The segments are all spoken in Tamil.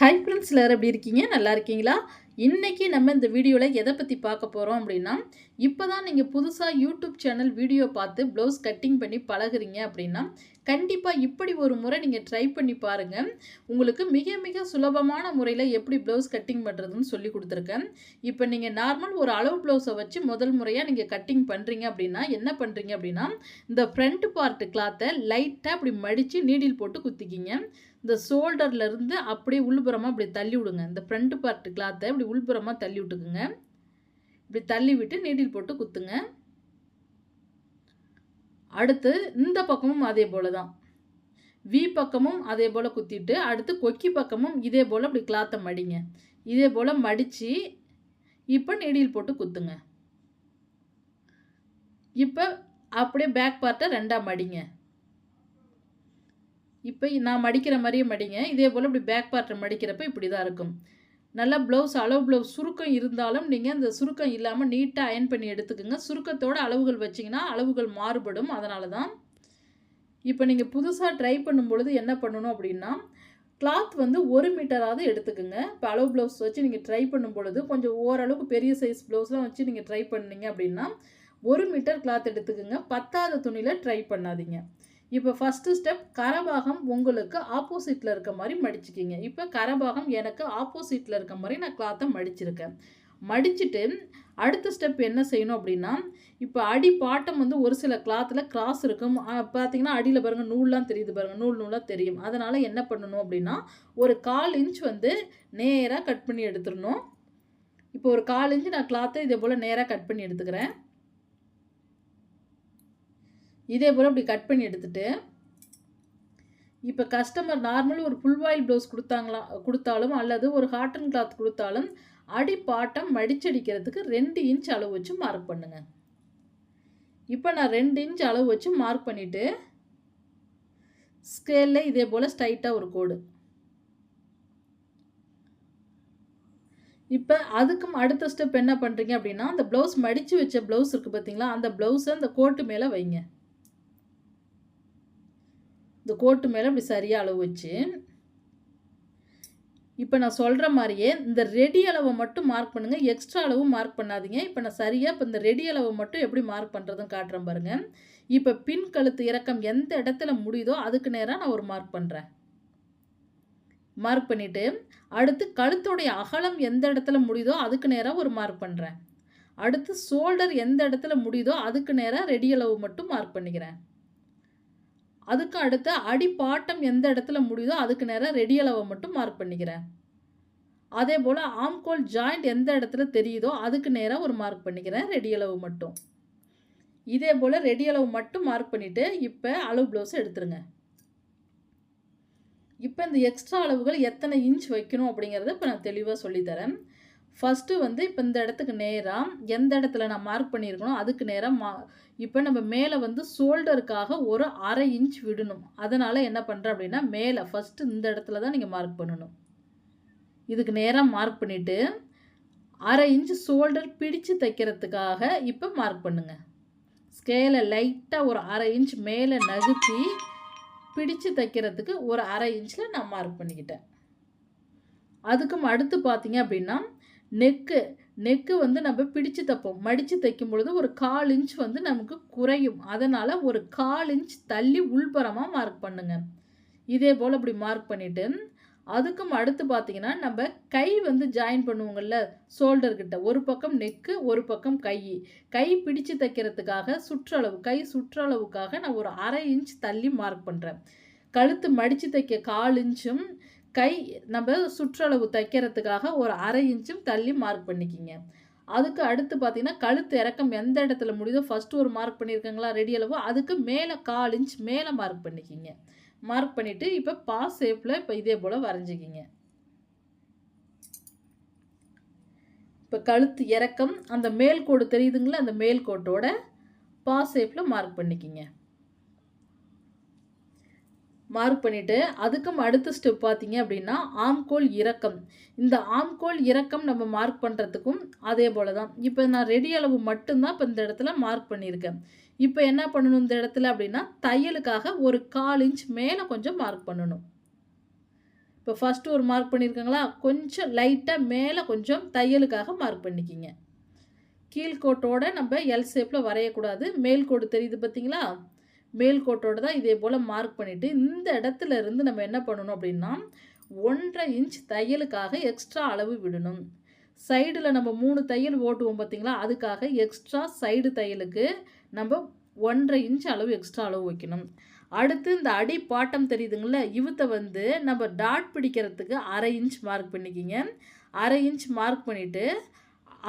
ஹை ஃப்ரெண்ட்ஸ் எல்லாரும் எப்படி இருக்கீங்க? நல்லா இருக்கீங்களா? இன்றைக்கி நம்ம இந்த வீடியோவில் எதை பற்றி பார்க்க போகிறோம் அப்படின்னா இப்போ தான் நீங்கள் புதுசாக யூடியூப் சேனல் வீடியோ பார்த்து ப்ளவுஸ் கட்டிங் பண்ணி பழகுறீங்க அப்படின்னா கண்டிப்பாக இப்படி ஒரு முறை நீங்கள் ட்ரை பண்ணி பாருங்கள் உங்களுக்கு மிக மிக சுலபமான முறையில் எப்படி ப்ளவுஸ் கட்டிங் பண்ணுறதுன்னு சொல்லி கொடுத்துருக்கேன். இப்போ நீங்கள் நார்மல் ஒரு அளவு ப்ளவுஸை வச்சு முதல் முறையாக நீங்கள் கட்டிங் பண்ணுறீங்க அப்படின்னா என்ன பண்ணுறீங்க அப்படின்னா இந்த ஃப்ரண்ட் பார்ட்டு கிளாத்தை லைட்டாக அப்படி மடித்து நீடில் போட்டு குத்திக்கிங்க. இந்த ஷோல்டர்லேருந்து அப்படியே உள்புறமாக இப்படி தள்ளி விடுங்க. இந்த ஃப்ரண்ட் பார்ட் கிளாத்தை இப்படி உள்புறமாக தள்ளி விட்டுக்குங்க. இப்படி தள்ளி விட்டு நீடில் போட்டு குத்துங்க. அடுத்து இந்த பக்கமும் அதே போல் தான் வி பக்கமும் அதே போல் குத்திட்டு அடுத்து கொக்கி பக்கமும் இதே போல் இப்படி கிளாத்தை மடிங்க. இதே போல் மடித்து இப்போ நீடில் போட்டு குத்துங்க. இப்போ அப்படியே பேக் பார்ட்டை ரெண்டாக மடிங்க. இப்போ நான் மடிக்கிற மாதிரியே மடிங்க. இதே போல் இப்படி பேக் பார்ட்டை மடிக்கிறப்ப இப்படி தான் இருக்கும். நல்லா ப்ளவுஸ் அளவு ப்ளவுஸ் சுருக்கம் இருந்தாலும் நீங்கள் அந்த சுருக்கம் இல்லாமல் நீட்டாக அயன் பண்ணி எடுத்துக்கோங்க. சுருக்கத்தோட அளவுகள் வச்சிங்கன்னா அளவுகள் மாறுபடும். அதனால தான் இப்போ நீங்கள் புதுசாக ட்ரை பண்ணும் பொழுது என்ன பண்ணணும் அப்படின்னா கிளாத் வந்து ஒரு மீட்டராவது எடுத்துக்கோங்க. இப்போ அளவு ப்ளவுஸ் வச்சு நீங்கள் ட்ரை பண்ணும் பொழுது கொஞ்சம் ஓரளவுக்கு பெரிய சைஸ் ப்ளவுஸ்லாம் வச்சு நீங்கள் ட்ரை பண்ணீங்க அப்படின்னா ஒரு மீட்டர் கிளாத் எடுத்துக்கோங்க. பத்தாத துணியில் ட்ரை பண்ணாதீங்க. இப்போ ஃபஸ்ட்டு ஸ்டெப் கரபாகம் உங்களுக்கு ஆப்போசிட்டில் இருக்க மாதிரி மடிச்சுக்கிங்க. இப்போ கரபாகம் எனக்கு ஆப்போசிட்டில் இருக்க மாதிரி நான் கிளாத்தை மடிச்சிருக்கேன். மடிச்சுட்டு அடுத்த ஸ்டெப் என்ன செய்யணும் அப்படின்னா இப்போ அடி பாட்டம் வந்து ஒரு சில கிளாத்தில் கிராஸ் இருக்கும். பார்த்தீங்கன்னா அடியில் பாருங்கள் நூல்லாம் தெரியுது பாருங்கள் நூல் நூலாக தெரியும். அதனால் என்ன பண்ணணும் அப்படின்னா ஒரு கால் இன்ச் வந்து நேராக கட் பண்ணி எடுத்துடணும். இப்போ ஒரு கால் இன்ச் நான் கிளாத்தை இதே போல் நேராக கட் பண்ணி எடுத்துக்கிறேன். இதே போல் அப்படி கட் பண்ணி எடுத்துகிட்டு இப்போ கஸ்டமர் நார்மல் ஒரு ஃபுல் வாயில் ப்ளவுஸ் கொடுத்தாங்களா கொடுத்தாலும் அல்லது ஒரு காட்டன் கிளாத் கொடுத்தாலும் அடி பாட்டம் மடிச்சடிக்கிறதுக்கு ரெண்டு இன்ச் அளவு வச்சு மார்க் பண்ணுங்கள் இப்போ நான் ரெண்டு இன்ச் அளவு வச்சு மார்க் பண்ணிவிட்டு ஸ்கேலில் இதே போல் ஸ்ட்ரைட்டாக ஒரு கோடு. இப்போ அதுக்கும் அடுத்த ஸ்டெப் என்ன பண்ணுறீங்க அப்படின்னா அந்த ப்ளவுஸ் மடித்து வச்ச ப்ளவுஸ் இருக்குது பார்த்தீங்களா அந்த ப்ளவுஸை அந்த கோட்டு மேலே வைங்க. இந்த கோட்டு மேலே இப்படி சரியாக அளவு வச்சு இப்போ நான் சொல்கிற மாதிரியே இந்த ரெடி அளவை மட்டும் மார்க் பண்ணுங்கள் எக்ஸ்ட்ரா அளவு மார்க் பண்ணாதீங்க. இப்போ நான் சரியாக இப்போ இந்த ரெடி அளவை மட்டும் எப்படி மார்க் பண்ணுறதுன்னு காட்டுறேன் பாருங்கள் இப்போ பின் கழுத்து இறக்கம் எந்த இடத்துல முடியுதோ அதுக்கு நேராக நான் ஒரு மார்க் பண்ணுறேன் மார்க் பண்ணிவிட்டு அடுத்து கழுத்துடைய அகலம் எந்த இடத்துல முடியுதோ அதுக்கு நேராக ஒரு மார்க் பண்ணுறேன் அடுத்து ஷோல்டர் எந்த இடத்துல முடியுதோ அதுக்கு நேராக ரெடி அளவு மட்டும் மார்க் பண்ணிக்கிறேன். அதுக்கு அடுத்து அடிப்பாட்டம் எந்த இடத்துல முடியுதோ அதுக்கு நேராக ரெடி அளவை மட்டும் மார்க் பண்ணிக்கிறேன். அதே போல் ஆம்கோல் ஜாயிண்ட் எந்த இடத்துல தெரியுதோ அதுக்கு நேராக ஒரு மார்க் பண்ணிக்கிறேன் ரெடி அளவு மட்டும். இதே போல் ரெடி அளவு மட்டும் மார்க் பண்ணிவிட்டு இப்போ அளவு ப்ளவுஸ் எடுத்துருங்க. இப்போ இந்த எக்ஸ்ட்ரா அளவுகள் எத்தனை இன்ச் வைக்கணும் அப்படிங்கிறத இப்போ நான் தெளிவாக சொல்லித்தரேன். ஃபஸ்ட்டு வந்து இப்போ இந்த இடத்துக்கு நேராக எந்த இடத்துல நான் மார்க் பண்ணியிருக்கணும் அதுக்கு நேராக மா இப்போ நம்ம மேலே வந்து ஷோல்டருக்காக ஒரு அரை இன்ச் விடணும். அதனால் என்ன பண்ணுறேன் அப்படின்னா மேலே ஃபஸ்ட்டு இந்த இடத்துல தான் நீங்கள் மார்க் பண்ணணும். இதுக்கு நேராக மார்க் பண்ணிவிட்டு அரை இன்ச் ஷோல்டர் பிடிச்சு தைக்கிறதுக்காக இப்போ மார்க் பண்ணுங்கள் ஸ்கேலை லைட்டாக ஒரு அரை இன்ச் மேலே நகுத்தி பிடிச்சு தைக்கிறதுக்கு ஒரு அரை இன்ச்சில் நான் மார்க் பண்ணிக்கிட்டேன். அதுக்கும் அடுத்து பார்த்தீங்க அப்படின்னா நெக்கு. நெக்கு வந்து நம்ம பிடிச்சு தைப்போம். மடித்து தைக்கும் பொழுது ஒரு கால் இன்ச் வந்து நமக்கு குறையும். அதனால் ஒரு கால் இன்ச் தள்ளி உள்புறமாக மார்க் பண்ணுங்கள் இதே போல் இப்படி மார்க் பண்ணிவிட்டு அதுக்கும் அடுத்து பார்த்தீங்கன்னா நம்ம கை வந்து ஜாயின் பண்ணுவோங்கள்ல ஷோல்டர்கிட்ட ஒரு பக்கம் நெக்கு ஒரு பக்கம் கை. கை பிடிச்சு தைக்கிறதுக்காக சுற்றளவு கை சுற்றளவுக்காக நான் ஒரு அரை இன்ச் தள்ளி மார்க் பண்ணுறேன் கழுத்து மடித்து தைக்க கால் இன்ச்சும் கை நம்ம சுற்றளவு தைக்கிறதுக்காக ஒரு அரை இன்ச்சும் தள்ளி மார்க் பண்ணிக்கிங்க. அதுக்கு அடுத்து பார்த்தீங்கன்னா கழுத்து இறக்கம் எந்த இடத்துல முடியுதோ ஃபஸ்ட்டு ஒரு மார்க் பண்ணியிருக்காங்களா ரெடி அளவு? அதுக்கு மேலே கால் இன்ச் மேலே மார்க் பண்ணிக்கிங்க. மார்க் பண்ணிவிட்டு இப்போ பாஸ் ஷேப்பில் இப்போ இதே போல் வரைஞ்சிக்கிங்க. இப்போ கழுத்து இறக்கம் அந்த மேல் கோடு தெரியுதுங்களா? அந்த மேல் கோட்டோட பாஸ் ஷேப்பில் மார்க் பண்ணிக்கிங்க. மார்க் பண்ணிவிட்டு அதுக்கும் அடுத்த ஸ்டெப் பார்த்தீங்க அப்படின்னா ஆம்கோல் இறக்கம் இந்த ஆம்கோல் இறக்கம் நம்ம மார்க் பண்ணுறதுக்கும் அதே போல் தான் இப்போ நான் ரெடி அளவு மட்டும்தான் இப்போ இந்த இடத்துல மார்க் பண்ணியிருக்கேன். இப்போ என்ன பண்ணணும் இந்த இடத்துல அப்படின்னா தையலுக்காக ஒரு கால் இன்ச் மேலே கொஞ்சம் மார்க் பண்ணணும். இப்போ ஃபஸ்ட்டு ஒரு மார்க் பண்ணியிருக்காங்களா? கொஞ்சம் லைட்டாக மேலே கொஞ்சம் தையலுக்காக மார்க் பண்ணிக்கிங்க. கீழ்கோட்டோட நம்ம எல் ஷேப்பில் வரையக்கூடாது. மேல் கோடு தெரியுது பார்த்தீங்களா? மேல் கோட்டோட தான் இதே போல் மார்க் பண்ணிவிட்டு இந்த இடத்துல இருந்து நம்ம என்ன பண்ணணும் அப்படின்னா ஒன்றரை இன்ச் தையலுக்காக எக்ஸ்ட்ரா அளவு விடணும். சைடில் நம்ம மூணு தையல் ஓட்டுவோம் பார்த்தீங்களா அதுக்காக எக்ஸ்ட்ரா சைடு தையலுக்கு நம்ம ஒன்றரை இன்ச் அளவு எக்ஸ்ட்ரா அளவு வைக்கணும். அடுத்து இந்த அடி பாட்டம் தெரியுதுங்களா இவத்தை வந்து நம்ம டாட் பிடிக்கிறதுக்கு அரை இன்ச் மார்க் பண்ணிக்கிங்க. அரை இன்ச் மார்க் பண்ணிவிட்டு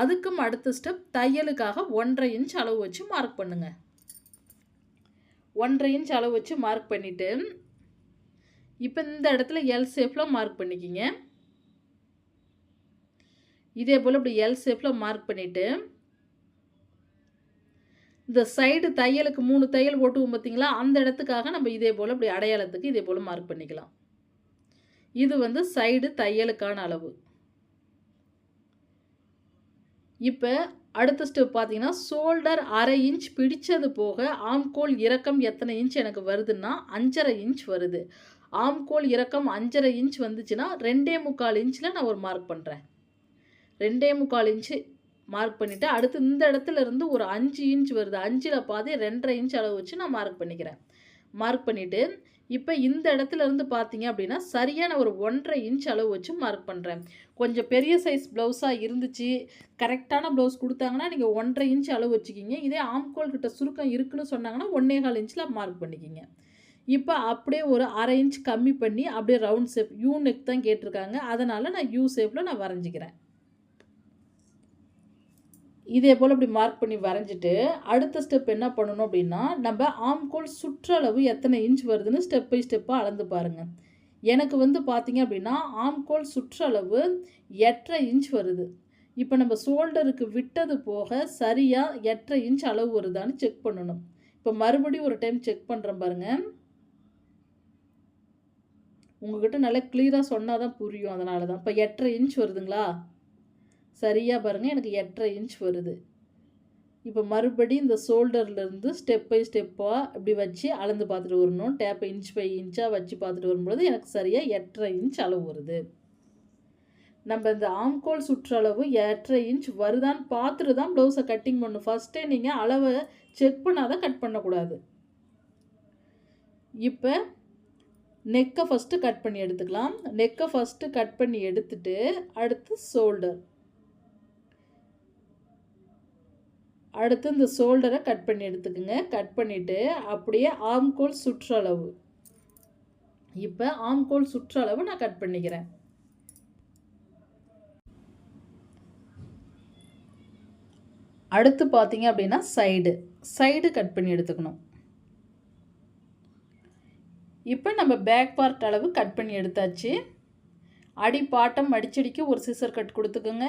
அதுக்கும் அடுத்த ஸ்டெப் தையலுக்காக ஒன்றரை இன்ச் அளவு வச்சு மார்க் பண்ணுங்கள் ஒன்றரை இன்ச் அளவு வச்சு மார்க் பண்ணிவிட்டு இப்போ இந்த இடத்துல எல் ஷேப்பில் மார்க் பண்ணிக்கிங்க. இதே போல் இப்படி எல் ஷேப்பில் மார்க் பண்ணிவிட்டு இந்த சைடு தையலுக்கு மூணு தையல் ஓட்டுவோம் பார்த்தீங்களா? அந்த இடத்துக்காக நம்ம இதே போல் இப்படி அடையாளத்துக்கு இதே போல் மார்க் பண்ணிக்கலாம். இது வந்து சைடு தையலுக்கான அளவு. இப்போ அடுத்த ஸ்டெப் பார்த்தீங்கன்னா ஷோல்டர் அரை இன்ச் பிடித்தது போக ஆம்கோல் இறக்கம் எத்தனை இன்ச் எனக்கு வருதுன்னா அஞ்சரை இன்ச் வருது. ஆம்கோல் இறக்கம் அஞ்சரை இன்ச் வந்துச்சுன்னா ரெண்டே முக்கால் இன்ச்சில் நான் ஒரு மார்க் பண்ணுறேன் ரெண்டே முக்கால் இன்ச்சு மார்க் பண்ணிவிட்டு அடுத்து இந்த இடத்துல இருந்து ஒரு அஞ்சு இன்ச் வருது. அஞ்சில் பாதி ரெண்டரை இன்ச் அளவு வச்சு நான் மார்க் பண்ணிக்கிறேன். மார்க் பண்ணிவிட்டு இப்போ இந்த இடத்துல இருந்து பார்த்தீங்க அப்படின்னா சரியான ஒரு ஒன்றரை இன்ச் அளவு வச்சு மார்க் பண்ணுறேன் கொஞ்சம் பெரிய சைஸ் ப்ளவுஸாக இருந்துச்சு கரெக்டான ப்ளவுஸ் கொடுத்தாங்கன்னா நீங்கள் ஒன்றரை இன்ச் அளவு வச்சுக்கிங்க. இதே ஆம்கோல் கிட்ட சுருக்கம் இருக்குன்னு சொன்னாங்கன்னா ஒன்றே கால் இன்ச்சில் மார்க் பண்ணிக்கிங்க. இப்போ அப்படியே ஒரு அரை இன்ச் கம்மி பண்ணி அப்படியே ரவுண்ட் ஷேப் யூ நெக் தான் கேட்டிருக்காங்க. அதனால் நான் யூ ஷேப்பில் நான் வரைஞ்சிக்கிறேன். இதே போல் இப்படி மார்க் பண்ணி வரைஞ்சிட்டு அடுத்த ஸ்டெப் என்ன பண்ணணும் அப்படின்னா நம்ம ஆம்கோல் சுற்றளவு எத்தனை இன்ச் வருதுன்னு ஸ்டெப் பை ஸ்டெப்பாக அளந்து பாருங்கள் எனக்கு வந்து பார்த்தீங்க அப்படின்னா ஆம்கோல் சுற்றளவு எட்டரை இன்ச் வருது. இப்போ நம்ம ஷோல்டருக்கு விட்டது போக சரியாக எட்டரை இன்ச் அளவு வருதான்னு செக் பண்ணணும். இப்போ மறுபடியும் ஒரு டைம் செக் பண்ணுறேன் பாருங்கள் உங்கள்கிட்ட நல்லா கிளியராக சொன்னால் தான் புரியும் அதனால தான் இப்போ எட்டரை இன்ச் வருதுங்களா? சரியாக பாருங்கள் எனக்கு எட்டரை இன்ச் வருது. இப்போ மறுபடி இந்த ஷோல்டர்லேருந்து ஸ்டெப் பை ஸ்டெப்பாக இப்படி வச்சு அளந்து பார்த்துட்டு வரணும். டேப்பை இன்ச் பை இன்ச்சாக வச்சு பார்த்துட்டு வரும்பொழுது எனக்கு சரியாக எட்டரை இன்ச் அளவு வருது. நம்ம இந்த ஆம்கோல் சுற்றளவு எட்டரை இன்ச் வருதான்னு பார்த்துட்டு தான் ப்ளவுஸை கட்டிங் பண்ணணும். ஃபஸ்ட்டே நீங்கள் அளவை செக் பண்ணாதான் கட் பண்ணக்கூடாது. இப்போ நெக்கை ஃபஸ்ட்டு கட் பண்ணி எடுத்துக்கலாம். நெக்கை ஃபஸ்ட்டு கட் பண்ணி எடுத்துட்டு அடுத்து ஷோல்டர் அடுத்து இந்த ஷோல்டரை கட் பண்ணி எடுத்துக்கோங்க. கட் பண்ணிவிட்டு அப்படியே ஆம்கோல் சுற்றளவு. இப்போ ஆம்கோல் சுற்றளவு நான் கட் பண்ணிக்கிறேன். அடுத்து பார்த்தீங்க அப்படின்னா சைடு சைடு கட் பண்ணி எடுத்துக்கணும். இப்போ நம்ம பேக் பார்ட் அளவு கட் பண்ணி எடுத்தாச்சு. அடி பாட்டம் அடிச்சடிக்கு ஒரு சிசர் கட் கொடுத்துக்கோங்க.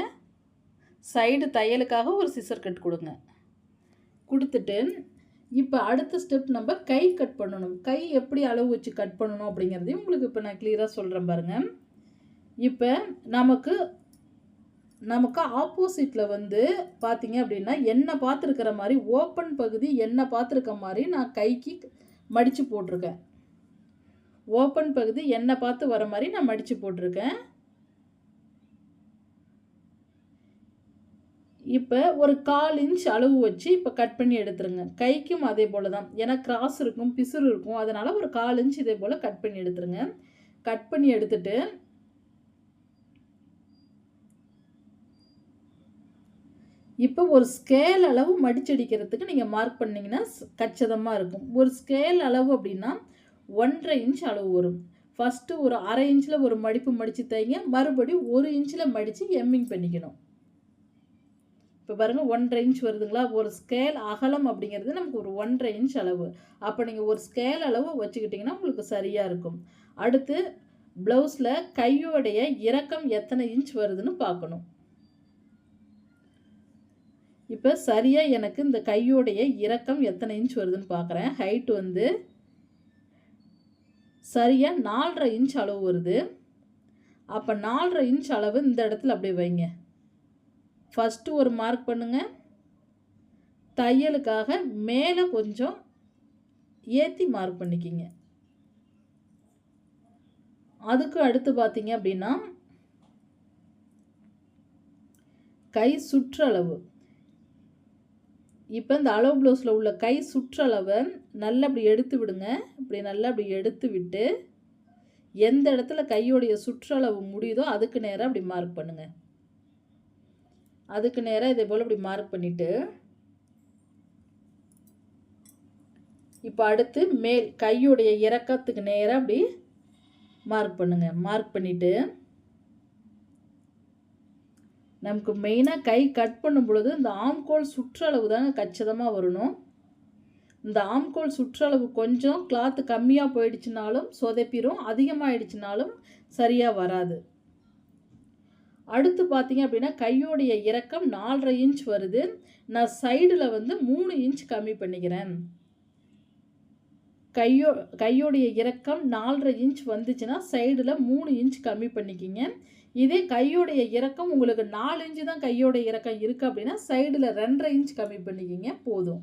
சைடு தையலுக்காக ஒரு சிசர் கட் கொடுங்க. கொடுத்துட்டு இப்போ அடுத்த ஸ்டெப் நம்ம கை கட் பண்ணணும். கை எப்படி அளவு வச்சு கட் பண்ணணும் அப்படிங்கிறதையும் உங்களுக்கு இப்போ நான் கிளியராக சொல்கிறேன் பாருங்கள் இப்போ நமக்கு நமக்கு ஆப்போசிட்டில் வந்து பார்த்தீங்க அப்படின்னா என்னை பார்த்துருக்கிற மாதிரி ஓப்பன் பகுதி என்னை பார்த்துருக்க மாதிரி நான் கைக்கு மடித்து போட்டிருக்கேன். ஓப்பன் பகுதி என்னை பார்த்து வர மாதிரி நான் மடித்து போட்டிருக்கேன். இப்போ ஒரு கால் இன்ச் அளவு வச்சு இப்போ கட் பண்ணி எடுத்துருங்க. கைக்கும் அதே போல் தான் ஏன்னா கிராஸ் இருக்கும் பிசுறு இருக்கும். அதனால் ஒரு கால் இன்ச் இதே போல் கட் பண்ணி எடுத்துருங்க. கட் பண்ணி எடுத்துட்டு இப்போ ஒரு ஸ்கேல் அளவு மடிச்சடிக்கிறதுக்கு நீங்கள் மார்க் பண்ணிங்கன்னா கச்சிதமாக இருக்கும். ஒரு ஸ்கேல் அளவு அப்படின்னா ஒன்றரை இன்ச் அளவு வரும். ஃபஸ்ட்டு ஒரு அரை இன்ச்சில் ஒரு மடிப்பு மடித்து தைங்க மறுபடியும் ஒரு இன்ச்சில் மடித்து எம்மிங் பண்ணிக்கணும். இப்போ பாருங்கள் ஒன்றரை இன்ச் வருதுங்களா? ஒரு ஸ்கேல் அகலம் அப்படிங்கிறது நமக்கு ஒரு ஒன்றரை இன்ச் அளவு. அப்போ நீங்கள் ஒரு ஸ்கேல் அளவு வச்சுக்கிட்டிங்கன்னா உங்களுக்கு சரியாக இருக்கும். அடுத்து ப்ளவுஸில் கையோடைய இறக்கம் எத்தனை இன்ச் வருதுன்னு பார்க்கணும். இப்போ சரியாக எனக்கு இந்த கையோடைய இறக்கம் எத்தனை இன்ச் வருதுன்னு பார்க்குறேன். ஹைட் வந்து சரியாக நாலரை இன்ச் அளவு வருது. அப்போ நாலரை இன்ச் அளவு இந்த இடத்துல அப்படியே வைங்க. ஃபஸ்ட்டு ஒரு மார்க் பண்ணுங்கள் தையலுக்காக மேலே கொஞ்சம் ஏற்றி மார்க் பண்ணிக்கிங்க. அதுக்கு அடுத்து பார்த்தீங்க அப்படின்னா கை சுற்றளவு இப்போ இந்த அளவு ப்ளவுஸில் உள்ள கை சுற்றளவை நல்லா அப்படி எடுத்து விடுங்க. இப்படி நல்லா அப்படி எடுத்து விட்டு எந்த இடத்துல கையோடைய சுற்றளவு முடியுதோ அதுக்கு நேராக அப்படி மார்க் பண்ணுங்கள் அதுக்கு நேராக இதே போல் இப்படி மார்க் பண்ணிவிட்டு இப்போ அடுத்து மேல் கையுடைய இறக்கத்துக்கு நேராக அப்படி மார்க் பண்ணுங்க. மார்க் பண்ணிவிட்டு நமக்கு மெயினாக கை கட் பண்ணும் பொழுது இந்த ஆம்கோல் சுற்றளவு தாங்க கச்சிதமாக வரணும். இந்த ஆம்கோல் சுற்றளவு கொஞ்சம் கிளாத்து கம்மியாக போயிடுச்சுனாலும் சொதப்பிடும் அதிகமாகிடுச்சுனாலும் சரியாக வராது. அடுத்து பார்த்தீங்க அப்படின்னா கையோடைய இறக்கம் நாலரை இன்ச் வருது. நான் சைடில் வந்து மூணு இன்ச் கம்மி பண்ணிக்கிறேன். கையோ கையோடைய இறக்கம் நாலரை இன்ச் வந்துச்சுன்னா சைடில் மூணு இன்ச் கம்மி பண்ணிக்கிங்க. இதே கையோடைய இறக்கம் உங்களுக்கு நாலு இன்ச்சு தான் கையோடைய இறக்கம் இருக்குது அப்படின்னா சைடில் ரெண்டரை இன்ச் கம்மி பண்ணிக்கிங்க போதும்.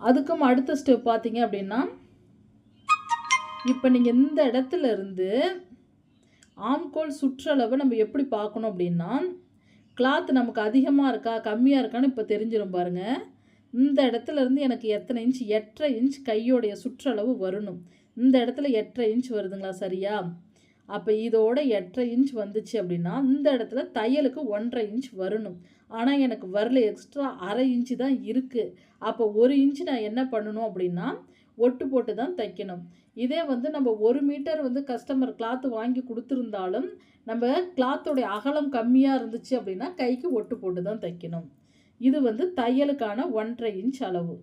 அதுக்கும் அடுத்த ஸ்டெப் பார்த்தீங்க அப்படின்னா இப்போ நீங்கள் இந்த இடத்துல இருந்து ஆம்கோல் சுற்றளவை நம்ம எப்படி பார்க்கணும் அப்படின்னா கிளாத் நமக்கு அதிகமாக இருக்கா கம்மியாக இருக்கான்னு இப்போ தெரிஞ்சிடும் பாருங்கள் இந்த இடத்துல இருந்து எனக்கு எத்தனை இன்ச் எட்டரை இன்ச் கையோடைய சுற்றளவு வரணும். இந்த இடத்துல எட்டரை இன்ச் வருதுங்களா சரியா? அப்போ இதோட எட்டரை இன்ச் வந்துச்சு அப்படின்னா இந்த இடத்துல தையலுக்கு ஒன்றரை இன்ச் வரணும். ஆனால் எனக்கு வரல எக்ஸ்ட்ரா அரை இன்ச்சு தான் இருக்குது அப்போ ஒரு இன்ச்சு நான் என்ன பண்ணணும் அப்படின்னா ஒட்டு போட்டு தான் தைக்கணும். இதே வந்து நம்ம ஒரு மீட்டர் வந்து கஸ்டமர் கிளாத்து வாங்கி கொடுத்துருந்தாலும் நம்ம கிளாத்தோடைய அகலம் கம்மியாக இருந்துச்சு அப்படின்னா கைக்கு ஒட்டு போட்டு தான் தைக்கணும். இது வந்து தையலுக்கான ஒன்றரை இன்ச் அளவு.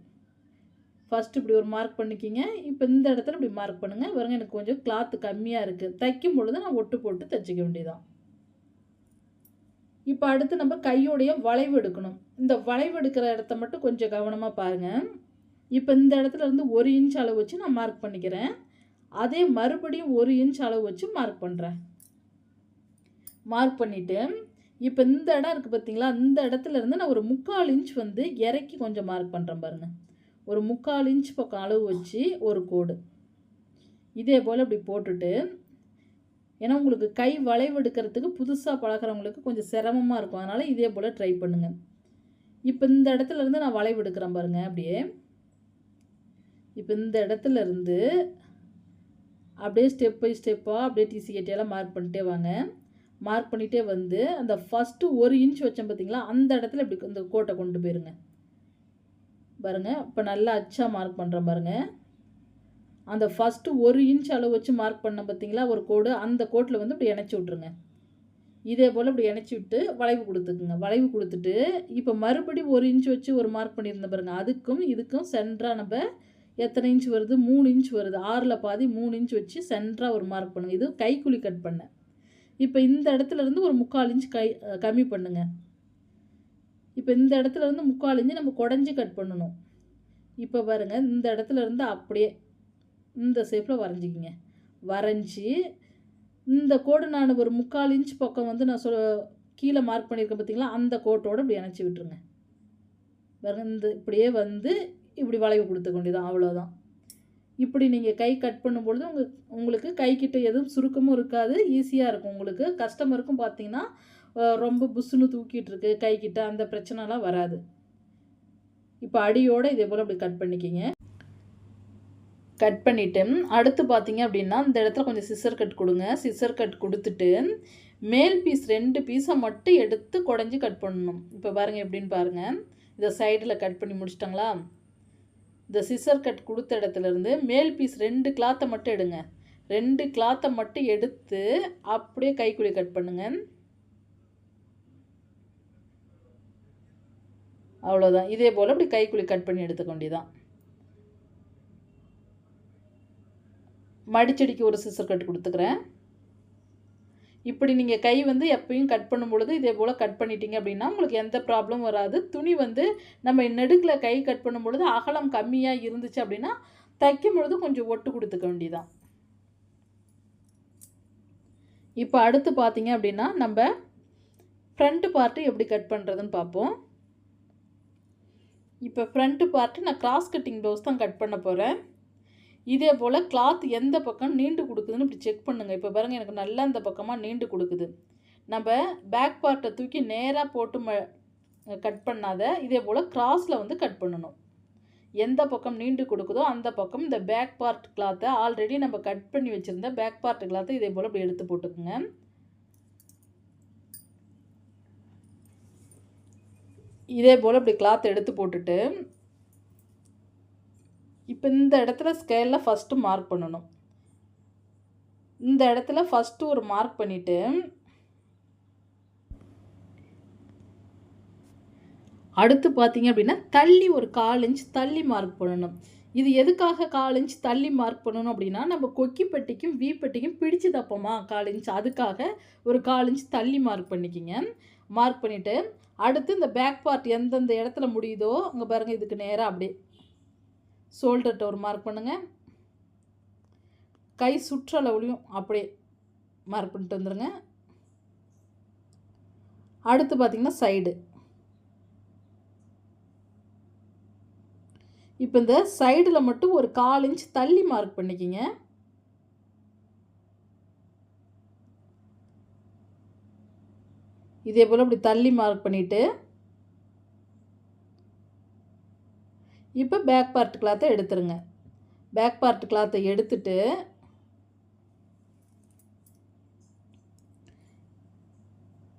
ஃபஸ்ட்டு இப்படி ஒரு மார்க் பண்ணிக்கிங்க. இப்போ இந்த இடத்துல இப்படி மார்க் பண்ணுங்கள் வருங்க எனக்கு கொஞ்சம் கிளாத்து கம்மியாக இருக்குது தைக்கும் பொழுது நான் ஒட்டு போட்டு தைச்சிக்க வேண்டியதான் இப்போ அடுத்து நம்ம கையோடைய வளைவு எடுக்கணும். இந்த வளைவு எடுக்கிற இடத்த மட்டும் கொஞ்சம் கவனமாக பாருங்கள் இப்போ இந்த இடத்துல இருந்து ஒரு இன்ச் அளவு வச்சு நான் மார்க் பண்ணிக்கிறேன். அதே மறுபடியும் ஒரு இன்ச் அளவு வச்சு மார்க் பண்ணுறேன் மார்க் பண்ணிவிட்டு இப்போ இந்த இடம் இருக்குது பார்த்தீங்களா இந்த இடத்துல இருந்து நான் ஒரு முக்கால் இன்ச் வந்து இறக்கி கொஞ்சம் மார்க் பண்ணுறேன் பாருங்கள் ஒரு முக்கால் இன்ச் பக்கம் அளவு வச்சு ஒரு கோடு. இதே போல் இப்படி போட்டுட்டு ஏன்னா உங்களுக்கு கை வளைவு எடுக்கிறதுக்கு புதுசாக பழகிறவங்களுக்கு கொஞ்சம் சிரமமாக இருக்கும். அதனால் இதே போல் ட்ரை பண்ணுங்கள் இப்போ இந்த இடத்துல இருந்து நான் வளைவு எடுக்கிறேன் பாருங்கள் அப்படியே. இப்போ இந்த இடத்துல இருந்து அப்படியே ஸ்டெப் பை ஸ்டெப்பாக அப்படியே டிசி கட்டியெல்லாம் மார்க் பண்ணிட்டே வாங்க. மார்க் பண்ணிகிட்டே வந்து அந்த ஃபஸ்ட்டு ஒரு இன்ச் வச்சேன் பார்த்தீங்களா அந்த இடத்துல இப்படி இந்த கோட்டை கொண்டு போயிருங்க. பாருங்கள் இப்போ நல்லா அச்சா மார்க் பண்ணுறேன் பாருங்கள் அந்த ஃபஸ்ட்டு ஒரு இன்ச் அளவு வச்சு மார்க் பண்ண பார்த்தீங்களா ஒரு கோடு அந்த கோட்டில் வந்து இப்படி இணைச்சி விட்ருங்க இதே போல் இப்படி இணைச்சி விட்டு வளைவு கொடுத்துக்குங்க. வளைவு கொடுத்துட்டு இப்போ மறுபடியும் ஒரு இன்ச் வச்சு ஒரு மார்க் பண்ணியிருந்த பாருங்கள் அதுக்கும் இதுக்கும் சென்டராக நம்ம எத்தனை இன்ச் வருது? மூணு இன்ச் வருது. ஆறில் பாதி மூணு இன்ச் வச்சு சென்டராக ஒரு மார்க் பண்ணுங்கள் இது கைக்குழி கட் பண்ணேன் இப்போ இந்த இடத்துல இருந்து ஒரு முக்கால் இன்ச் கை கம்மி பண்ணுங்க. இப்போ இந்த இடத்துல இருந்து முக்கால் இன்ச்சு நம்ம குடஞ்சி கட் பண்ணணும். இப்போ பாருங்கள் இந்த இடத்துல இருந்து அப்படியே இந்த ஷேப்பில் வரைஞ்சிக்கிங்க. வரைஞ்சி இந்த கோடு நான் ஒரு முக்கால் இன்ச் பக்கம் வந்து நான் சொ கீழே மார்க் பண்ணியிருக்கேன் பார்த்தீங்களா அந்த கோட்டோடு இப்படி இணைச்சி விட்டுருங்க. பாருங்க இந்த இப்படியே வந்து இப்படி வளைவு கொடுத்துக்க வேண்டியதான் அவ்வளோதான் இப்படி நீங்கள் கை கட் பண்ணும்பொழுது உங்கள் உங்களுக்கு கைக்கிட்ட எதுவும் சுருக்கமும் இருக்காது ஈஸியாக இருக்கும் உங்களுக்கு. கஸ்டமருக்கும் பார்த்தீங்கன்னா ரொம்ப புஷ்ஷுன்னு தூக்கிட்டு இருக்கு கைக்கிட்ட அந்த பிரச்சனைலாம் வராது. இப்போ அடியோடு இதே போல் அப்படி கட் பண்ணிக்கிங்க. கட் பண்ணிவிட்டு அடுத்து பார்த்தீங்க அப்படின்னா இந்த இடத்துல கொஞ்சம் சிசர் கட் கொடுங்க. சிசர் கட் கொடுத்துட்டு மேல் பீஸ் ரெண்டு பீஸை மட்டும் எடுத்து குடஞ்சி கட் பண்ணணும். இப்போ பாருங்கள் எப்படின்னு பாருங்கள் இதை சைடில் கட் பண்ணி முடிச்சிட்டாங்களா? இந்த சிசர் கட் கொடுத்த இடத்துலேருந்து மேல் பீஸ் ரெண்டு கிளாத்தை மட்டும் எடுங்க. ரெண்டு கிளாத்தை மட்டும் எடுத்து அப்படியே கைக்குழி கட் பண்ணுங்க. அவ்வளோதான் இதே போல் அப்படி கைக்குழி கட் பண்ணி எடுத்துக்க வேண்டியதான் மடிச்சடிக்கு ஒரு சிசர் கட் கொடுத்துக்கிறேன். இப்படி நீங்கள் கை வந்து எப்பயும் கட் பண்ணும் பொழுது இதே போல் கட் பண்ணிட்டீங்க அப்படின்னா உங்களுக்கு எந்த ப்ராப்ளமும் வராது. துணி வந்து நம்ம நெடுக்கில் கை கட் பண்ணும் பொழுது அகலம் கம்மியாக இருந்துச்சு அப்படின்னா தைக்கும் பொழுது கொஞ்சம் ஒட்டு கொடுத்துக்க வேண்டியதான் இப்போ அடுத்து பார்த்தீங்க அப்படின்னா நம்ம ஃப்ரண்ட்டு பார்ட்டு எப்படி கட் பண்ணுறதுன்னு பார்ப்போம் இப்போ ஃப்ரண்ட்டு பார்ட்டு நான் கிராஸ் கட்டிங் ப்ளவுஸ் தான் கட் பண்ண போகிறேன் இதே போல் கிளாத் எந்த பக்கம் நீண்டு கொடுக்குதுன்னு இப்படி செக் பண்ணுங்கள் இப்போ பாருங்கள் எனக்கு நல்லா இந்த பக்கமாக நீண்டு கொடுக்குது. நம்ம பேக் பார்ட்டை தூக்கி நேராக போட்டு ம கட் பண்ணாத இதே போல் கிராஸில் வந்து கட் பண்ணணும். எந்த பக்கம் நீண்டு கொடுக்குதோ அந்த பக்கம் இந்த பேக் பார்ட் கிளாத்தை ஆல்ரெடி நம்ம கட் பண்ணி வச்சுருந்த பேக் பார்ட் கிளாத்தை இதே போல் இப்படி எடுத்து போட்டுக்குங்க. இதே போல் இப்படி கிளாத் எடுத்து போட்டுட்டு இப்போ இந்த இடத்துல ஸ்கேலில் ஃபஸ்ட்டு மார்க் பண்ணணும். இந்த இடத்துல ஃபஸ்ட்டு ஒரு மார்க் பண்ணிவிட்டு அடுத்து பார்த்தீங்க அப்படின்னா தள்ளி ஒரு கால் இன்ச் தள்ளி மார்க் பண்ணணும். இது எதுக்காக கால் இன்ச் தள்ளி மார்க் பண்ணணும் அப்படின்னா நம்ம கொக்கி பெட்டிக்கும் வி பெட்டிக்கும் பிடிச்சு தப்போமா கால் இன்ச் அதுக்காக ஒரு கால் இன்ச் தள்ளி மார்க் பண்ணிக்கிங்க. மார்க் பண்ணிவிட்டு அடுத்து இந்த பேக் பார்ட் எந்தெந்த இடத்துல முடியுதோ அங்கே பாருங்கள் இதுக்கு நேராக அப்படியே ஷோல்டர்கிட்ட ஒரு மார்க் பண்ணுங்கள் கை சுற்றளவுலையும் அப்படியே மார்க் பண்ணிட்டு வந்துடுங்க அடுத்து பார்த்திங்கன்னா சைடு இப்போ இந்த சைடில் மட்டும் ஒரு கால் இன்ச் தள்ளி மார்க் பண்ணிக்கிங்க. இதே போல் இப்படி தள்ளி மார்க் பண்ணிவிட்டு இப்போ பேக் பார்ட் கிளாத்தை எடுத்துருங்க. பேக் பார்ட் கிளாத்தை எடுத்துட்டு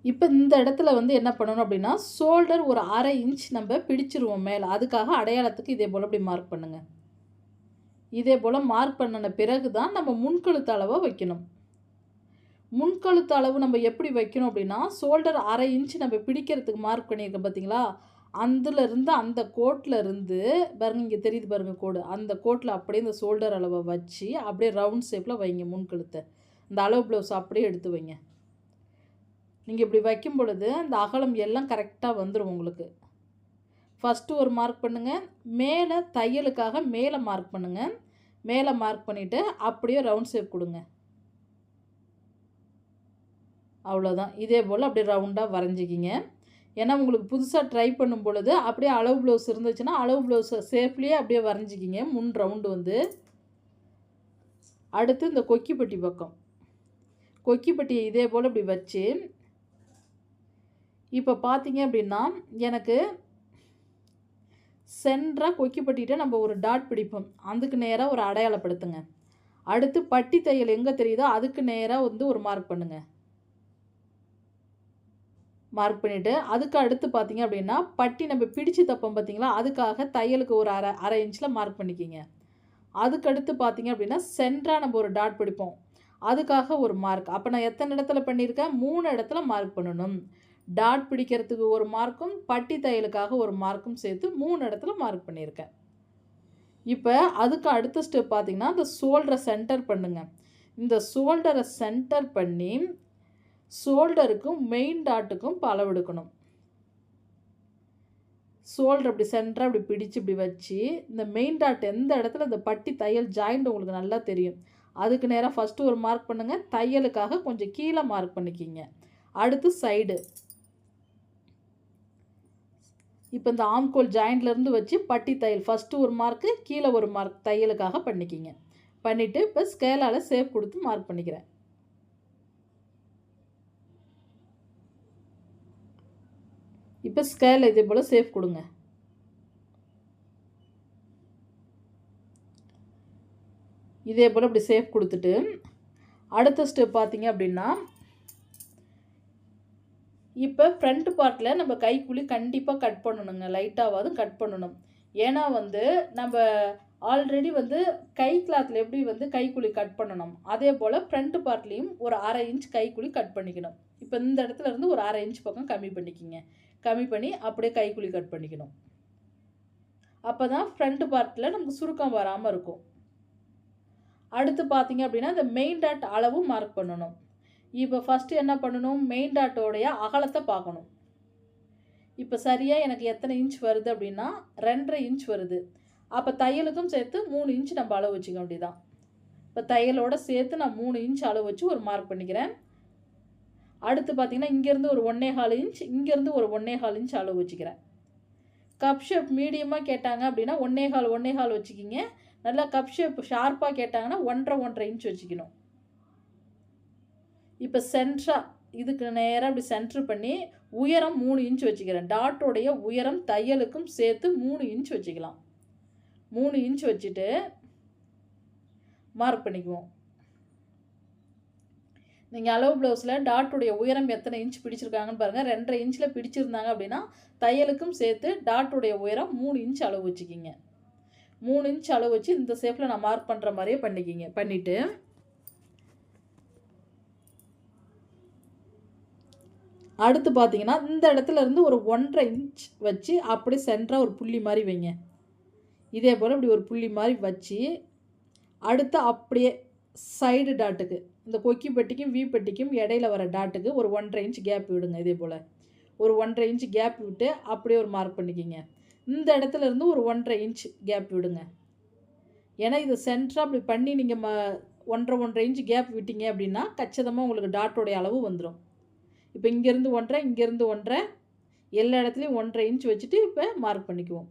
இப்போ இந்த இடத்துல வந்து என்ன பண்ணணும் அப்படின்னா ஷோல்டர் ஒரு அரை இன்ச் நம்ம பிடிச்சிருவோம் மேலே. அதுக்காக அடையாளத்துக்கு இதே போல் இப்படி மார்க் பண்ணுங்கள் இதே போல் மார்க் பண்ணின பிறகு தான் நம்ம முன்கழுத்து அளவை வைக்கணும். முன்கழுத்து அளவு நம்ம எப்படி வைக்கணும் அப்படின்னா ஷோல்டர் அரை இன்ச் நம்ம பிடிக்கிறதுக்கு மார்க் பண்ணியிருக்கோம் பார்த்தீங்களா அதுலேருந்து அந்த கோட்டில் இருந்து பாருங்க இங்கே தெரியுது பாருங்கள் கோடு. அந்த கோட்டில் அப்படியே இந்த ஷோல்டர் அளவை வச்சு அப்படியே ரவுண்ட் ஷேப்பில் வைங்க முன்கழுத்தை இந்த அளவு ப்ளவுஸ் அப்படியே எடுத்து வைங்க. நீங்கள் இப்படி வைக்கும் பொழுது அந்த அகலம் எல்லாம் கரெக்டாக வந்துடும் உங்களுக்கு. ஃபஸ்ட்டு ஒரு மார்க் பண்ணுங்கள் மேலே தையலுக்காக மேலே மார்க் பண்ணுங்கள் மேலே மார்க் பண்ணிவிட்டு அப்படியே ரவுண்ட் ஷேப் கொடுங்க. அவ்வளோதான் இதே போல் அப்படியே ரவுண்டாக வரைஞ்சிக்கிங்க. ஏன்னா உங்களுக்கு புதுசாக ட்ரை பண்ணும் பொழுது அப்படியே அளவு ப்ளவுஸ் இருந்துச்சுன்னா அளவு ப்ளவுஸை சேஃப்லேயே அப்படியே வரைஞ்சிக்கிங்க. முன் ரவுண்டு வந்து. அடுத்து இந்த கொக்கிப்பட்டி பக்கம். கொக்கிப்பட்டியை இதே போல் இப்படி வச்சு இப்போ பார்த்தீங்க அப்படின்னா எனக்கு சென்றாக கொக்கிப்பட்டிகிட்ட நம்ம ஒரு டாட் பிடிப்போம். அதுக்கு நேராக ஒரு அடையாளப்படுத்துங்க. அடுத்து பட்டி தையல் எங்கே தெரியுதோ அதுக்கு நேராக வந்து ஒரு மார்க் பண்ணுங்கள் மார்க் பண்ணிவிட்டு அதுக்கு அடுத்து பார்த்தீங்க அப்படின்னா பட்டி நம்ம பிடிச்சு தப்போம் பார்த்தீங்களா? அதுக்காக தையலுக்கு ஒரு அரை அரை இன்ச்சில் மார்க் பண்ணிக்கிங்க. அதுக்கடுத்து பார்த்திங்க பார்த்தீங்க அப்படின்னா சென்டராக நம்ம ஒரு டாட் பிடிப்போம். அதுக்காக ஒரு மார்க் அப்போ நான் எத்தனை இடத்துல பண்ணியிருக்கேன்? மூணு இடத்துல மார்க் பண்ணணும். டாட் பிடிக்கிறதுக்கு ஒரு மார்க்கும் பட்டி தையலுக்காக ஒரு மார்க்கும் சேர்த்து மூணு இடத்துல மார்க் பண்ணியிருக்கேன். இப்போ அதுக்கு அடுத்த ஸ்டெப் பார்த்தீங்கன்னா இந்த ஷோல்டரை சென்டர் பண்ணுங்கள் இந்த ஷோல்டரை சென்டர் பண்ணி ஷோல்டருக்கும் மெயின் டாட்டுக்கும் பளவெடுக்கணும் எடுக்கணும். ஷோல்டர் அப்படி சென்டராக அப்படி பிடிச்சு இப்படி வச்சு இந்த மெயின் டாட் எந்த இடத்துல இந்த பட்டி தையல் ஜாயிண்ட் உங்களுக்கு நல்லா தெரியும் அதுக்கு நேராக ஃபஸ்ட்டு ஒரு மார்க் பண்ணுங்கள் தையலுக்காக கொஞ்சம் கீழே மார்க் பண்ணிக்கிங்க. அடுத்து சைடு இப்போ இந்த ஆம்கோல் ஜாயிண்ட்லேருந்து வச்சு பட்டி தையல் ஃபஸ்ட்டு ஒரு மார்க்கு கீழே ஒரு மார்க் தையலுக்காக பண்ணிக்கிங்க. பண்ணிவிட்டு இப்போ ஸ்கேலால் சேஃப் கொடுத்து மார்க் பண்ணிக்கிறேன். இப்போ ஸ்கேல் இதே போல் சேஃப் கொடுங்க. இதே போல் இப்படி சேஃப் கொடுத்துட்டு அடுத்த ஸ்டெப் பார்த்தீங்க அப்படின்னா இப்போ ஃப்ரண்ட் பார்ட்டில் நம்ம கைக்குழி கண்டிப்பாக கட் பண்ணணுங்க. லைட்டாவது கட் பண்ணணும். ஏன்னா வந்து நம்ம ஆல்ரெடி வந்து கை கிளாத்தில் எப்படி வந்து கைக்குழி கட் பண்ணணும்? அதே போல் ஃப்ரண்ட் பார்ட்லேயும் ஒரு அரை இன்ச் கைக்குழி கட் பண்ணிக்கணும். இப்போ இந்த இடத்துல இருந்து ஒரு அரை இன்ச் பக்கம் கம்மி பண்ணிக்கிங்க. கம்மி பண்ணி அப்படியே கைக்குழி கட் பண்ணிக்கணும். அப்போ தான் ஃப்ரண்ட் பார்ட்டில் நமக்கு சுருக்கம் வராமல் இருக்கும். அடுத்து பார்த்தீங்க அப்படின்னா இந்த மெயின் டாட் அளவும் மார்க் பண்ணணும். இப்போ ஃபஸ்ட்டு என்ன பண்ணணும்? மெயின் டாட்டோடைய அகலத்தை பார்க்கணும். இப்போ சரியாக எனக்கு எத்தனை இன்ச் வருது அப்படின்னா ரெண்டரை இன்ச் வருது. அப்போ தையலுக்கும் சேர்த்து மூணு இன்ச் நம்ம அளவு வச்சுக்க வேண்டியதான் இப்போ தையலோட சேர்த்து நான் மூணு இன்ச் அளவு வச்சு ஒரு மார்க் பண்ணிக்கிறேன். அடுத்து பார்த்தீங்கன்னா இங்கேருந்து ஒரு ஒன்றே கால் இன்ச் இங்கேருந்து ஒரு ஒன்றே கால் இன்ச் அளவு வச்சுக்கிறேன். கப் ஷேப் மீடியமாக கேட்டாங்க அப்படின்னா ஒன்றே கால் ஒன்றே கால் வச்சுக்கிங்க. நல்லா கப் ஷேப் ஷார்ப்பாக கேட்டாங்கன்னா ஒன்றரை ஒன்றரை இன்ச் வச்சுக்கணும். இப்போ சென்ட்ரா இதுக்கு நேராக அப்படி சென்ட்ரு பண்ணி உயரம் மூணு இன்ச் வச்சுக்கிறேன். டாட்டோடைய உயரம் தையலுக்கும் சேர்த்து மூணு இன்ச் வச்சுக்கலாம். மூணு இன்ச் வச்சுட்டு மார்க் பண்ணிக்குவோம். நீங்கள் அளவு ப்ளவுஸில் டாட்டுடைய உயரம் எத்தனை இன்ச் பிடிச்சிருக்காங்கன்னு பாருங்கள் ரெண்டரை இன்ச்சில் பிடிச்சிருந்தாங்க அப்படின்னா தையலுக்கும் சேர்த்து டாட்டுடைய உயரம் மூணு இன்ச் அளவு வச்சுக்கிங்க. மூணு இன்ச் அளவு வச்சு இந்த ஷேப்பில் நான் மார்க் பண்ணுற மாதிரியே பண்ணிக்கிங்க. பண்ணிவிட்டு அடுத்து பார்த்தீங்கன்னா இந்த இடத்துல இருந்து ஒரு ஒன்றரை இன்ச் வச்சு அப்படி சென்டராக ஒரு புள்ளி மாதிரி வைங்க. இதே போல் இப்படி ஒரு புள்ளி மாதிரி வச்சு அடுத்து அப்படியே சைடு டாட்டுக்கு இந்த கொக்கி பெட்டிக்கும் வி பெட்டிக்கும் இடையில வர டாட்டுக்கு ஒரு ஒன்றரை இன்ச் கேப் விடுங்க இதே போல். ஒரு ஒன்றரை இன்ச் கேப் விட்டு அப்படியே ஒரு மார்க் பண்ணிக்கிங்க. இந்த இடத்துல இருந்து ஒரு ஒன்றரை இன்ச் கேப் விடுங்க. ஏன்னா இது சென்டராக அப்படி பண்ணி நீங்கள் ம ஒன்றரை ஒன்றரை இன்ச் கேப் விட்டீங்க அப்படின்னா கச்சிதமாக உங்களுக்கு டாட்டோடைய அளவு வந்துடும் இப்போ இங்கேருந்து ஒன்றரை இங்கேருந்து ஒன்றரை எல்லா இடத்துலையும் ஒன்றரை இன்ச் வச்சுட்டு இப்போ மார்க் பண்ணிக்குவோம்.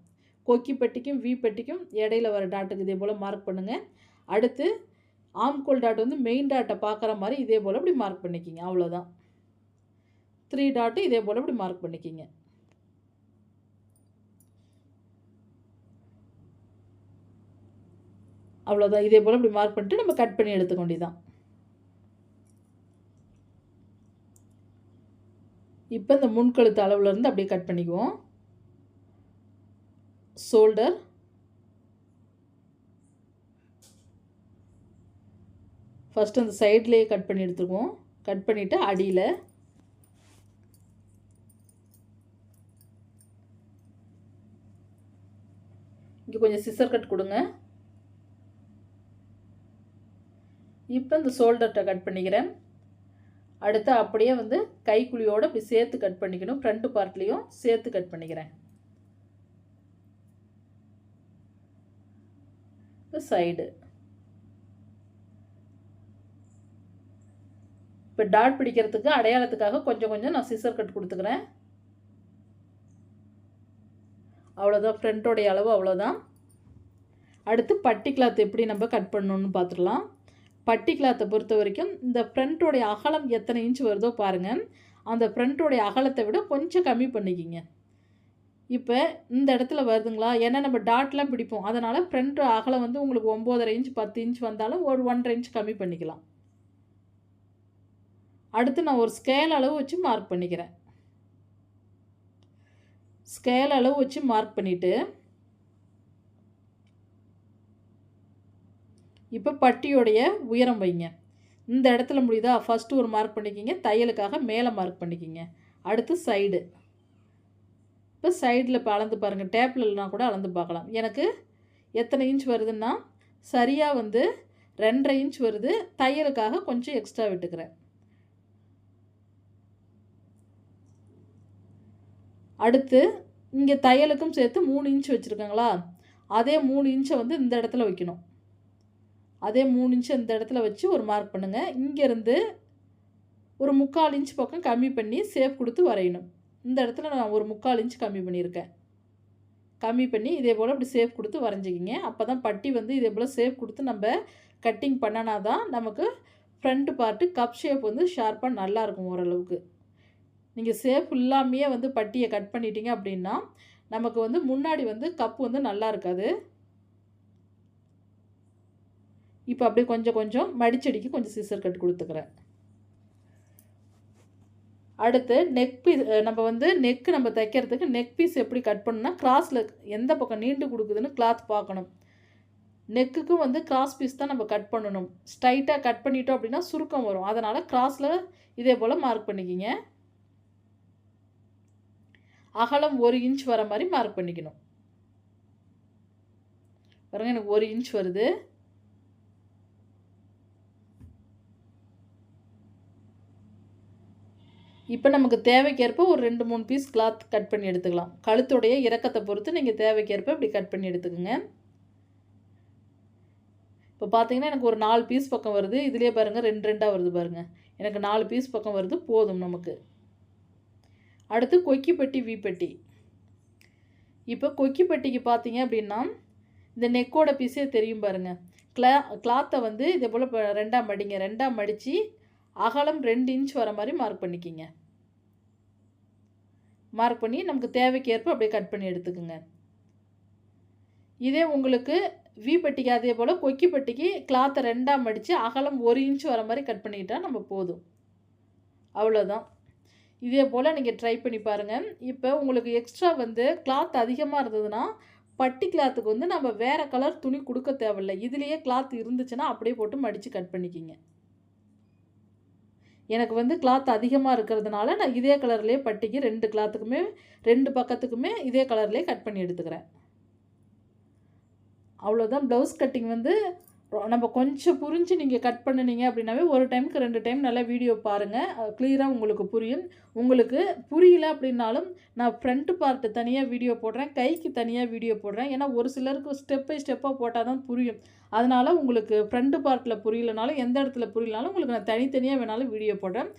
கொக்கி பெட்டிக்கும் வி பெட்டிக்கும் இடையில வர டாட்டுக்கு இதே போல் மார்க் பண்ணுங்கள் அடுத்து ஆம்கோல் டாட் வந்து மெயின் டாட்டை பார்க்குற மாதிரி இதே போல் இப்படி மார்க் பண்ணிக்கிங்க. அவ்வளோதான் த்ரீ டாட்டு இதே போல் இப்படி மார்க் பண்ணிக்கிங்க. அவ்வளோதான் இதே போல் இப்படி மார்க் பண்ணிட்டு நம்ம கட் பண்ணி எடுத்துக்க வேண்டியதான் இப்போ இந்த முன்கழுத்து அளவுலேருந்து அப்படியே கட் பண்ணிக்குவோம். ஷோல்டர் ஃபஸ்ட்டு அந்த சைட்லேயே கட் பண்ணி எடுத்துக்குவோம். கட் பண்ணிவிட்டு அடியில் இங்கே கொஞ்சம் சிசர் கட் கொடுங்க. இப்போ இந்த ஷோல்டர்கிட்ட கட் பண்ணிக்கிறேன். அடுத்து அப்படியே வந்து கைக்குழியோடு இப்படி சேர்த்து கட் பண்ணிக்கணும். ஃப்ரண்ட் பார்ட்லேயும் சேர்த்து கட் பண்ணிக்கிறேன். இப்போ சைடு இப்போ டாட் பிடிக்கிறதுக்கு அடையாளத்துக்காக கொஞ்சம் கொஞ்சம் நான் சிசர் கட் கொடுத்துக்கிறேன். அவ்வளோதான் ஃப்ரண்ட்டோடைய அளவு அவ்வளோதான் அடுத்து பட்டி கிளாத் எப்படி நம்ம கட் பண்ணணும்னு பார்த்துடலாம். பட்டி கிளாத்தை பொறுத்த வரைக்கும் இந்த ஃப்ரண்ட்டோடைய அகலம் எத்தனை இன்ச் வருதோ பாருங்கள் அந்த ஃப்ரண்ட்டோடைய அகலத்தை விட கொஞ்சம் கம்மி பண்ணிக்கிங்க. இப்போ இந்த இடத்துல வருதுங்களா? ஏன்னா நம்ம டாட்லாம் பிடிப்போம். அதனால் ஃப்ரண்ட் அகலம் வந்து உங்களுக்கு ஒம்போதரை இன்ச் பத்து இன்ச் வந்தாலும் ஒரு ஒன்றரை இன்ச் கம்மி பண்ணிக்கலாம். அடுத்து நான் ஒரு ஸ்கேல் அளவு வச்சு மார்க் பண்ணிக்கிறேன். ஸ்கேல் அளவு வச்சு மார்க் பண்ணிவிட்டு இப்போ பட்டியோடைய உயரம் வைங்க. இந்த இடத்துல முடியுதா? ஃபஸ்ட்டு ஒரு மார்க் பண்ணிக்கிங்க. தையலுக்காக மேலே மார்க் பண்ணிக்கிங்க. அடுத்து சைடு இப்போ சைடில் இப்போ அளந்து பாருங்கள் டேப்லெலாம் கூட அளந்து பார்க்கலாம். எனக்கு எத்தனை இன்ச் வருதுன்னா சரியாக வந்து ரெண்டரை இன்ச் வருது. தையலுக்காக கொஞ்சம் எக்ஸ்ட்ரா விட்டுக்கிறேன். அடுத்து இங்கே தையலுக்கும் சேர்த்து மூணு இன்ச் வச்சுருக்காங்களா? அதே மூணு இன்ச்சை வந்து இந்த இடத்துல வைக்கணும். அதே மூணு இன்ச்சு இந்த இடத்துல வச்சு ஒரு மார்க் பண்ணுங்கள் இங்கேருந்து ஒரு முக்கால் இன்ச் பக்கம் கம்மி பண்ணி சேஃப் கொடுத்து வரையணும். இந்த இடத்துல நான் ஒரு முக்கால் இன்ச் கம்மி பண்ணியிருக்கேன். கம்மி பண்ணி இதே போல் இப்படி சேஃப் கொடுத்து வரைஞ்சிக்கிங்க. அப்போ தான் பட்டி வந்து இதே போல் சேஃப் கொடுத்து நம்ம கட்டிங் பண்ணனா தான் நமக்கு ஃப்ரண்ட் பார்ட்டு கப் ஷேப் வந்து ஷார்ப்பாக நல்லாயிருக்கும் ஓரளவுக்கு. நீங்கள் சேஃப் இல்லாமையே வந்து பட்டியை கட் பண்ணிட்டீங்க அப்படின்னா நமக்கு வந்து முன்னாடி வந்து கப் வந்து நல்லா இருக்காது. இப்போ அப்படியே கொஞ்சம் கொஞ்சம் மடிச்செடிக்கு கொஞ்சம் சிசர் கட் கொடுத்துக்கிறேன். அடுத்து நெக் பீஸ் நம்ம வந்து நெக்கு நம்ம தைக்கிறதுக்கு நெக் பீஸ் எப்படி கட் பண்ணணும்னா கிராஸில் எந்த பக்கம் நீண்டு கொடுக்குதுன்னு கிளாத் பார்க்கணும். நெக்குக்கும் வந்து கிராஸ் பீஸ் தான் நம்ம கட் பண்ணணும். ஸ்ட்ரைட்டாக கட் பண்ணிட்டோம் அப்படின்னா சுருக்கம் வரும். அதனால் கிராஸில் இதே போல் மார்க் பண்ணிக்கிங்க. அகலம் ஒரு இன்ச் வர மாதிரி மார்க் பண்ணிக்கணும். பாருங்கள் எனக்கு ஒரு இன்ச் வருது. இப்போ நமக்கு தேவைக்கேற்ப ஒரு ரெண்டு மூணு பீஸ் கிளாத் கட் பண்ணி எடுத்துக்கலாம். கழுத்துடைய இறக்கத்தை பொறுத்து நீங்கள் தேவைக்கேற்ப இப்படி கட் பண்ணி எடுத்துக்கோங்க. இப்போ பார்த்தீங்கன்னா எனக்கு ஒரு நாலு பீஸ் பக்கம் வருது. இதுலேயே பாருங்கள் ரெண்டு ரெண்டாக வருது பாருங்கள் எனக்கு நாலு பீஸ் பக்கம் வருது போதும் நமக்கு. அடுத்து கொக்கிப்பட்டி வீப்பட்டி. இப்போ கொக்கிப்பட்டிக்கு பார்த்தீங்க அப்படின்னா இந்த நெக்கோட பீஸே தெரியும் பாருங்கள் கிளா கிளாத்தை வந்து இதே போல் இப்போ ரெண்டாம் மடிங்க ரெண்டாம் மடித்து அகலம் ரெண்டு இன்ச் வர மாதிரி மார்க் பண்ணிக்கிங்க. மார்க் பண்ணி நமக்கு தேவைக்கேற்ப அப்படியே கட் பண்ணி எடுத்துக்குங்க. இதே உங்களுக்கு வி பட்டிக்கு அதே போல் கொக்கி பட்டிக்கு கிளாத்தை ரெண்டாக மடித்து அகலம் ஒரு இன்ச் வர மாதிரி கட் பண்ணிக்கிட்டால் நம்ம போதும். அவ்வளோதான் இதே போல் நீங்கள் ட்ரை பண்ணி பாருங்கள் இப்போ உங்களுக்கு எக்ஸ்ட்ரா வந்து கிளாத் அதிகமாக இருந்ததுன்னா பட்டி கிளாத்துக்கு வந்து நம்ம வேறு கலர் துணி கொடுக்க தேவையில்லை. இதுலேயே கிளாத் இருந்துச்சுன்னா அப்படியே போட்டு மடித்து கட் பண்ணிக்கிங்க. எனக்கு வந்து கிளாத் அதிகமாக இருக்கிறதுனால நான் இதே கலர்லேயே பட்டிக்கு ரெண்டு கிளாத்துக்குமே ரெண்டு பக்கத்துக்குமே இதே கலர்லேயே கட் பண்ணி எடுத்துக்கிறேன். அவ்வளோதான் ப்ளவுஸ் கட்டிங் வந்து நம்ம கொஞ்சம் புரிஞ்சு நீங்கள் கட் பண்ணுனீங்க அப்படின்னாவே ஒரு டைமுக்கு ரெண்டு டைம் நல்லா வீடியோ பாருங்கள் கிளியராக உங்களுக்கு புரியும். உங்களுக்கு புரியல அப்படின்னாலும் நான் ஃப்ரண்ட் பார்ட்டு தனியாக வீடியோ போடுறேன் கைக்கு தனியாக வீடியோ போடுறேன். ஏன்னா ஒரு சிலருக்கு ஸ்டெப் பை ஸ்டெப்பாக போட்டால் தான் புரியும். அதனால் உங்களுக்கு ஃப்ரண்ட் பார்ட்டில் புரியலனாலும் எந்த இடத்துல புரியலனாலும் உங்களுக்கு நான் தனித்தனியாக வேணாலும் வீடியோ போடுறேன்.